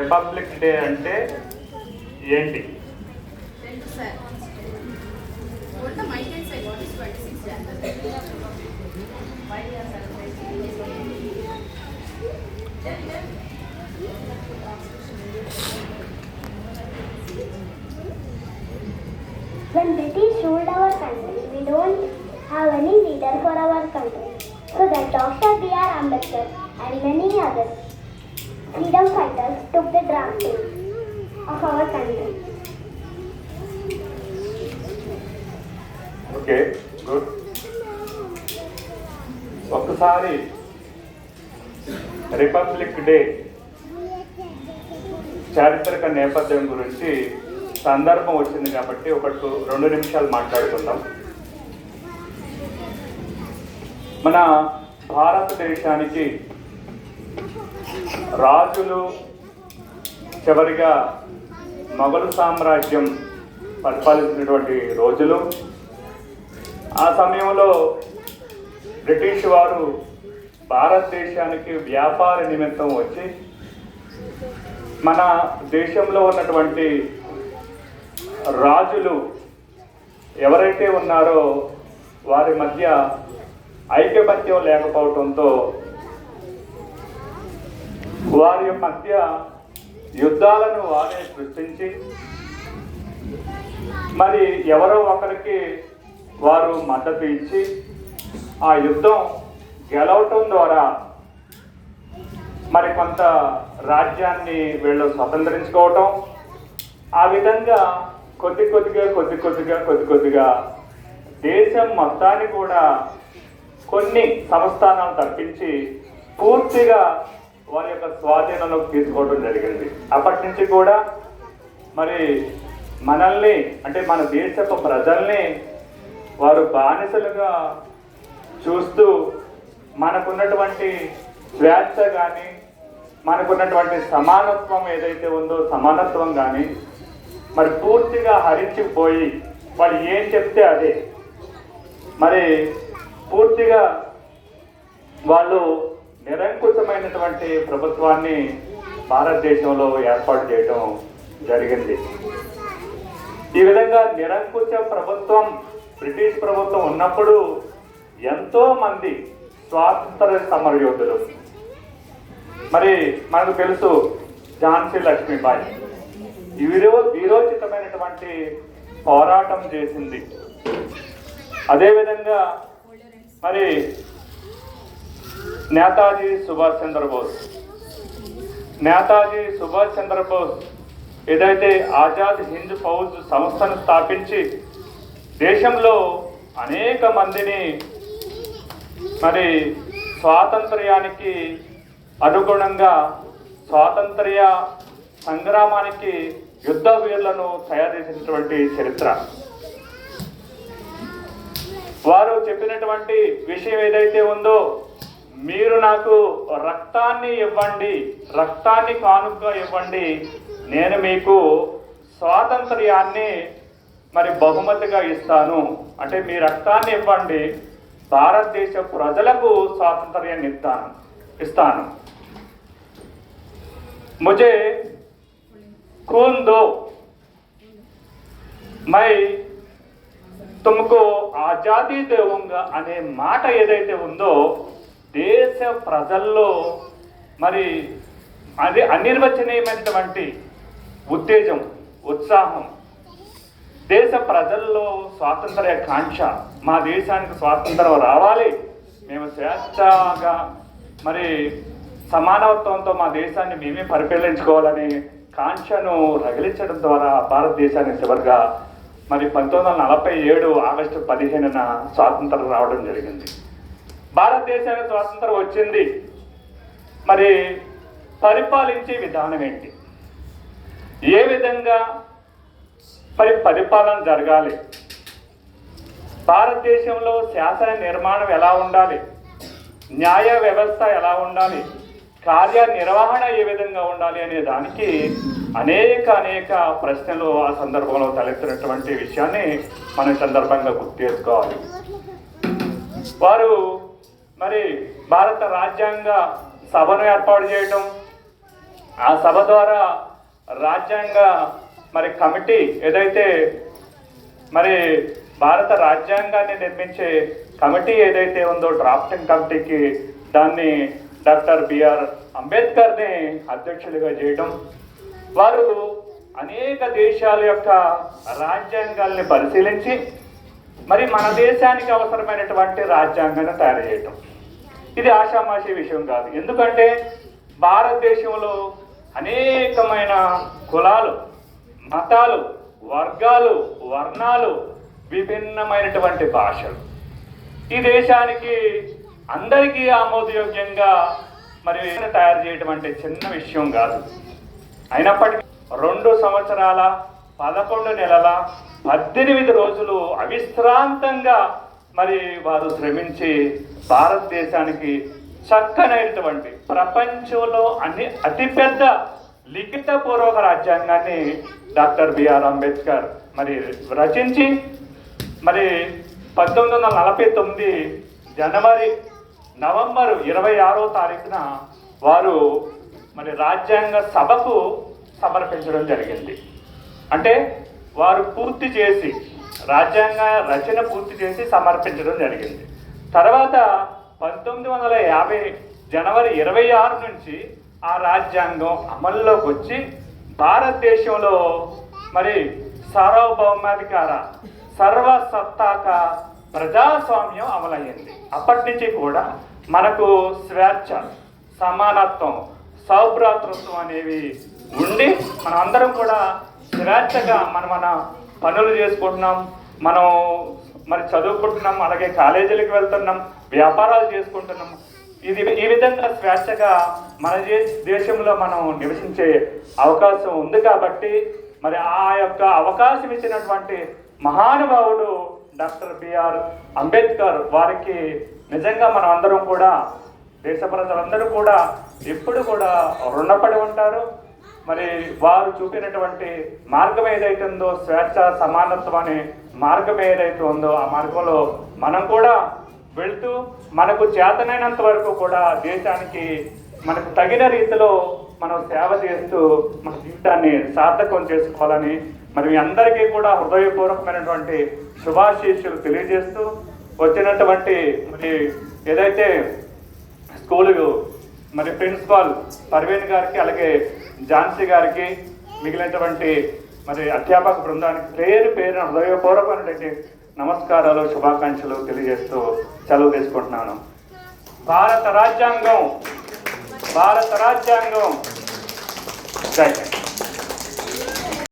Republic day అంటే ఏంటి Thank you, sir. What the mic can say, what is 26 January? Why we are celebrating? When British ruled our country, we don't have any leader for our country. So that Dr. B.R. Ambedkar and many others freedom fighters took the drafting of our country. Okay good ఒకసారి Republic Day చారిత్రక నేపథ్యం గురించి సందర్భం వచ్చింది కాబట్టి ఒక రెండు నిమిషాలు మాట్లాడుకుందాం. మన భారతదేశానికి రాజులు చివరిగా మొఘలు సామ్రాజ్యం పరిపాలించినటువంటి రోజులు. ఆ సమయంలో బ్రిటిష్ వారు భారతదేశానికి వ్యాపార నిమిత్తం వచ్చి మన దేశంలో ఉన్నటువంటి రాజులు ఎవరైతే ఉన్నారో వారి మధ్య ఐక్యమత్యం లేకపోవడంతో వారి మధ్య యుద్ధాలను వారే సృష్టించి మరి ఎవరో ఒకరికి వారు మద్దతు ఇచ్చి ఆ యుద్ధం గెలవటం ద్వారా మరి కొంత రాజ్యాన్ని వీళ్ళు స్వతంత్రించుకోవటం ఆ విధంగా కొద్ది కొద్దిగా కొద్ది కొద్దిగా కొద్ది కొద్దిగా దేశం మొత్తాన్ని కూడా కొన్ని సంస్థానాలు తప్పించి పూర్తిగా వారి యొక్క స్వాధీనంలోకి తీసుకోవడం జరిగింది. అప్పటి నుంచి కూడా మరి మనల్ని అంటే మన దేశపు ప్రజల్ని వారు బానిసలుగా చూస్తూ మనకున్నటువంటి స్వేచ్ఛ కానీ మనకున్నటువంటి సమానత్వం ఏదైతే ఉందో సమానత్వం కానీ మరి పూర్తిగా హరించిపోయి వాళ్ళు ఏం చెప్తే అదే. మరి పూర్తిగా వాళ్ళు నిరంకుశమైనటువంటి ప్రభుత్వాన్ని భారతదేశంలో ఏర్పాటు చేయడం జరిగింది. ఈ విధంగా నిరంకుశ ప్రభుత్వం బ్రిటిష్ ప్రభుత్వం ఉన్నప్పుడు ఎంతో మంది స్వాతంత్ర సమరయోధులు మరి మనకు తెలుసు ఝాన్సీ లక్ష్మీబాయి. వీరో వీరోచితమైనటువంటి పోరాటం చేసింది. అదేవిధంగా మరి నేతాజీ సుభాష్ చంద్రబోస్. నేతాజీ సుభాష్ చంద్రబోస్ ఏదైతే ఆజాద్ హింద్ ఫౌజ్ సంస్థను స్థాపించి దేశంలో అనేక మందిని మరి స్వాతంత్ర్యానికి అనుగుణంగా స్వాతంత్ర్య సంగ్రామానికి యుద్ధ వీరులను తయారు చేసినటువంటి చరిత్ర. వారు చెప్పినటువంటి విషయం ఏదైతే ఉందో మీరు నాకు రక్తాన్ని ఇవ్వండి రక్తాన్ని కానుక ఇవ్వండి నేను మీకు స్వాతంత్ర్యాన్ని మరి బహుమతిగా ఇస్తాను అంటే మీ రక్తాన్ని ఇవ్వండి భారతదేశ ప్రజలకు స్వాతంత్ర్యాన్ని ఇస్తాను ఇస్తాను ముజే खून दो मैं తుమ్కు ఆజాదీ దేవంగా అనే మాట ఏదైతే ఉందో దేశ ప్రజల్లో మరి అది అనిర్వచనీయమైనటువంటి ఉత్తేజం ఉత్సాహం. దేశ ప్రజల్లో స్వాతంత్ర్య కాంక్ష మా దేశానికి స్వాతంత్రం రావాలి. మేము స్వేచ్ఛగా మరి సమానత్వంతో మా దేశాన్ని మేమే పరిపాలించుకోవాలని కాంక్షను రగిలించడం ద్వారా భారతదేశాన్ని చివరిగా మరి పంతొమ్మిది వందల నలభై ఏడు ఆగస్టు పదిహేనున స్వాతంత్రం రావడం జరిగింది. భారతదేశానికి స్వాతంత్రం వచ్చింది. మరి పరిపాలించే విధానం ఏంటి? ఏ విధంగా మరి పరిపాలన జరగాలి? భారతదేశంలో శాసన నిర్మాణం ఎలా ఉండాలి? న్యాయ వ్యవస్థ ఎలా ఉండాలి? కార్యనిర్వహణ ఏ విధంగా ఉండాలి అనే దానికి అనేక అనేక ప్రశ్నలు ఆ సందర్భంలో తలెత్తినటువంటి విషయాన్ని మనం సందర్భంగా గుర్తు చేసుకోవాలి. వారు మరి భారత రాజ్యాంగ సభను ఏర్పాటు చేయటం ఆ సభ ద్వారా రాజ్యాంగ మరి కమిటీ ఏదైతే మరి భారత రాజ్యాంగాన్ని నిర్మించే కమిటీ ఏదైతే ఉందో డ్రాఫ్టింగ్ కమిటీకి దాన్ని డాక్టర్ బిఆర్ అంబేద్కర్ని అధ్యక్షుడిగా చేయడం వారు అనేక దేశాల యొక్క రాజ్యాంగాల్ని పరిశీలించి మరి మన దేశానికి అవసరమైనటువంటి రాజ్యాంగాన్ని తయారు చేయటం. ఇది ఆషామాషి విషయం కాదు. ఎందుకంటే భారతదేశంలో అనేకమైన కులాలు మతాలు వర్గాలు వర్ణాలు విభిన్నమైనటువంటి భాషలు. ఈ దేశానికి అందరికీ ఆమోదయోగ్యంగా మరి తయారు చేయడం అంటే చిన్న విషయం కాదు. అయినప్పటికీ రెండు సంవత్సరాల పదకొండు నెలల పద్దెనిమిది రోజులు అవిశ్రాంతంగా మరి వారు శ్రమించి భారతదేశానికి చక్కనైనటువంటి ప్రపంచంలో అన్ని అతిపెద్ద లిఖితపూర్వక రాజ్యాంగాన్ని డాక్టర్ బిఆర్ అంబేద్కర్ మరి రచించి మరి పంతొమ్మిది వందల నలభై తొమ్మిది జనవరి నవంబర్ ఇరవై ఆరో తారీఖున వారు మరి రాజ్యాంగ సభకు సమర్పించడం జరిగింది. అంటే వారు పూర్తి చేసి రాజ్యాంగ రచన పూర్తి చేసి సమర్పించడం జరిగింది. తర్వాత పంతొమ్మిది వందల యాభై జనవరి ఇరవై ఆరు నుంచి ఆ రాజ్యాంగం అమల్లోకి వచ్చి భారతదేశంలో మరి సార్వభౌమాధికార సర్వసత్తాక ప్రజాస్వామ్యం అమలయ్యింది. అప్పటి నుంచి కూడా మనకు స్వేచ్ఛ సమానత్వం సౌభ్రాతృత్వం అనేవి ఉండి మనం అందరం కూడా స్వేచ్ఛగా మన మన పనులు చేసుకుంటున్నాం మనం మరి చదువుకుంటున్నాం అలాగే కాలేజీలకు వెళ్తున్నాం వ్యాపారాలు చేసుకుంటున్నాం. ఇది ఈ విధంగా స్వేచ్ఛగా మన దేశంలో మనం నివసించే అవకాశం ఉంది కాబట్టి మరి ఆ యొక్క అవకాశం ఇచ్చినటువంటి మహానుభావుడు డాక్టర్ బిఆర్ అంబేద్కర్ వారికి నిజంగా మనం అందరం కూడా దేశ ప్రజలందరూ కూడా ఎప్పుడు కూడా రుణపడి ఉంటారు. మరి వారు చూపినటువంటి మార్గం ఏదైతే ఉందో స్వేచ్ఛ సమానత్వం అనే మార్గం ఏదైతే ఉందో ఆ మార్గంలో మనం కూడా వెళ్తూ మనకు చేతనైనంత వరకు కూడా దేశానికి మనకు తగిన రీతిలో మనం సేవ చేస్తూ మన జీవితాన్ని సార్థకం చేసుకోవాలని మరి మీ అందరికీ కూడా హృదయపూర్వకమైనటువంటి శుభాశీస్సులు తెలియజేస్తూ వచ్చినటువంటి మరి ఏదైతే స్కూలు మరి ప్రిన్సిపాల్ పర్వీన్ గారికి అలాగే ఝాన్సీ గారికి మిగిలినటువంటి మరి అధ్యాపక బృందానికి పేరు పేరు హృదయపూర్వకమైనటువంటి నమస్కారాలు శుభాకాంక్షలు తెలియజేస్తూ సెలవు తీసుకుంటున్నాను. భారత రాజ్యాంగం భారత రాజ్యాంగం. జై